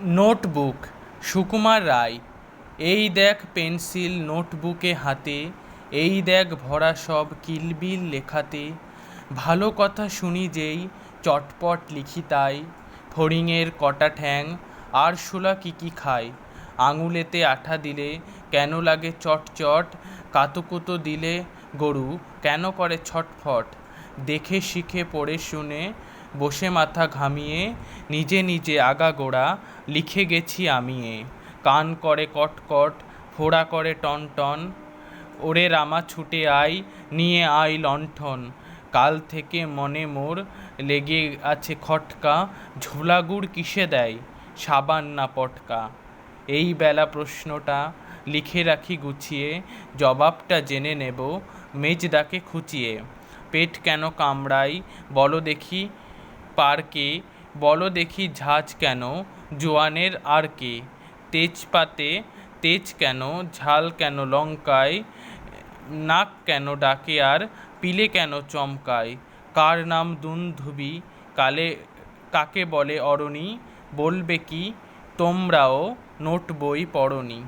Notebook, Sukumar Ray, এই দেখ pencil নোটবুকে হাতে, এই দেখ ভরা সব কিলবিল লেখাতে, ভালো কথা শুনি যেই চটপট লিখি তাই ফড়িংয়ের কটা ঠ্যাং আরশোলা কী কী খায়, আঙুলেতে আঠা দিলে কেন লাগে চটচট, কাতুকুতু দিলে গরু কেন করে ছটফট, দেখে শিখে পড়ে শুনে বসে মাথা ঘামিয়ে নিজে নিজে আগাগোড়া লিখে গেছি আমি এ। কান করে কটকট ফোড়া করে টনটন ওরে রামা ছুটে আয়, নিয়ে আয় লণ্ঠন। কাল থেকে মনে মোর লেগে আছে খটকা ঝোলাগুড় কিসে দেয়? সাবান না পটকা। এই বেলা প্রশ্নটা লিখে রাখি গুছিয়ে, জবাবটা জেনে নেব, মেজদাকে খুঁচিয়ে। পেট কেন কামড়ায়? বলো দেখি পার্কে, বলো দেখি ঝাঁজ কেন, জোয়ানের আর কে? তেজপাতে তেজ কেন, ঝাল কেন লঙ্কায়, নাক কেন ডাকে আর পিলে কেন চমকায়? কার নাম দুন্ধুবি, কালে কাকে বলে অরণি? বলবে কি, তোমরাও নোট বই পড়নি।